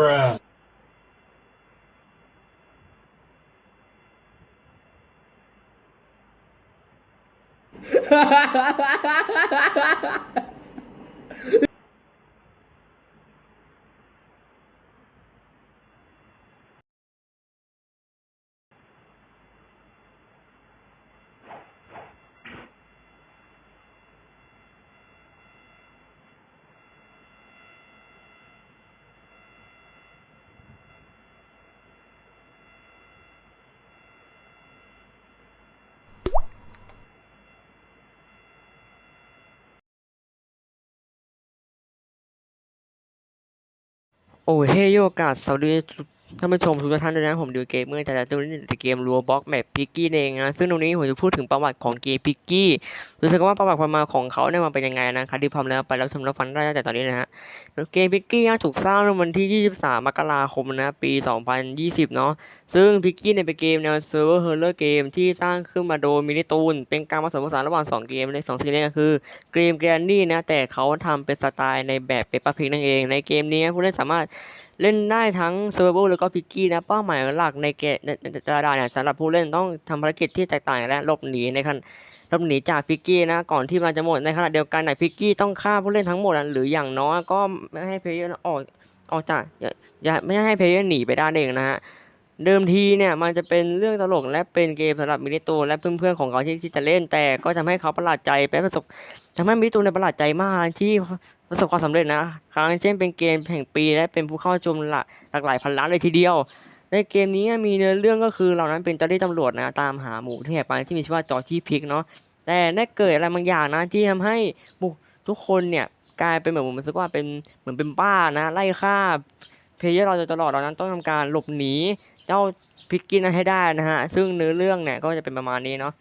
Bruh. โอ้เฮโยกาสสวัสดี ท่านผู้ชมทุกท่านด้วยนะผมดูเกมเมอร์แต่ละตัวนี้ในเกมรัวบล็อกแมปพิกกี้เองนะซึ่งตรงนี้ผมจะพูดถึงประวัติของเกมพิกกี้รู้สึกว่าประวัติความมาของเขาเนี่ยมันเป็นยังไงนะครับที่พร้อมแล้วไปรับชมรับฟังได้แต่ตอนนี้นะฮะเกมพิกกี้ถูกสร้างในวันที่ 23 มกราคมนะปี 2020 เนาะซึ่งพิกกี้เนี่ยเป็นเกมแนวเซิร์ฟเวอร์เฮอร์เรอร์เกมที่สร้างขึ้นมาโดยมินิตูนเป็นการผสมผสานระหว่างสองเกมในสองซีรีส์ก็คือเกมแกรนนี่นะแต่เขาทำเป็นสไตล์ในแบบเปปเปอร์พิกนั่นเอง ในเกมนี้ผู้เล่นสามารถ เล่นได้ทั้งเซอร์ v เ a แล้วก็พิกกี้นะเป้าหมายหลักในเกมในในในแต่ละด่างเนี่ยสำหรับผู้เล่นต้องทำภารกิจที่แตกต่างและหลบหนีในคันหลบหนีจากพิกกี้นะก่อนที่มันจะหมดในขณะเดียวกันหนี่ยพิกกี้ต้องฆ่าผู้เล่นทั้งหมดหรืออย่างน้อยก็ไม่ให้เพลเยอร์ออกออกจากอย่าอย่าไม่ให้เพลเยอร์หนีไปได้เองนะฮะ เดิมทีเนี่ยมันจะเป็นเรื่องตลกและเป็นเกมสำหรับมินิตูและเพื่อนๆของเขาที่ที่จะเล่น แต่ก็ทำให้เขาประหลาดใจไปประสบทำให้มินิตูนในยประหลาดใจมากที่ประสบความสำเร็จนะครั้งเช่นเป็นเกมแห่งปีและเป็นผู้เข้าชมหลากหลากหลายพันล้านเลยทีเดียว ในเกมนี้มีเนื้อเรื่องก็คือเรานั้นเป็นเจ้าหน้าที่ตำรวจนะตามหาหมูที่แหกไปที่มีชื่อว่าจอร์จี้พิกเนาะแต่ได้เกิดอะไรบางอย่างนะที่ทำให้ทุกคนเนี่ยกลายเป็นเหมือนผมรู้สึกว่าเป็นเหมือนเป็นบ้านะไล่ฆ่าเพลเยอร์เราตลอดเรานั้นต้องทำการหลบหนี เจ้าพิกกี้นั้นให้ได้นะฮะ ซึ่งเนื้อเรื่องเนี่ยก็จะเป็นประมาณนี้เนาะ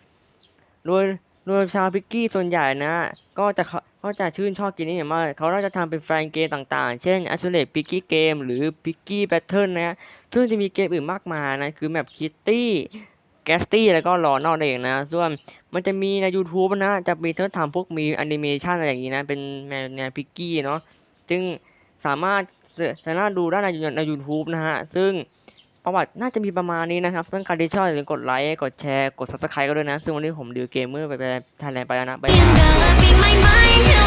โดยโดยชาวพิกกี้ส่วนใหญ่นะ ก็จะเขาก็จะชื่นชอบเกมนี้อย่างมากเขาก็จะทำเป็นแฟนเกมต่างๆ เช่น a s u r e p i g g y Game หรือ Piggy Battle นะฮะซึ่งจะมีเกมอื่นมากมายนะ คือแบบ Kitty g a s t y แล้วก็รอนอกเองนะ ส่วนมันจะมีใน YouTube นะ จะมีเท่าทำพวกมีแอนิเมชันอะไรอย่างนี้นะ เป็นแนวพิกกี้เนาะ ซึ่งสามารถสามารถดูได้ในใน YouTube นะฮะ ซึ่ง ประวัติน่าจะมีประมาณนี้นะครับซึ่งใครที่ชอบอย่าลืมกดไลค์ กดแชร์ กด subscribe ก็ด้วยนะ ซึ่งวันนี้ผมดิวเกมเมอร์ไปไปไทยแลนด์ไปแล้วนะ บ๊ายบาย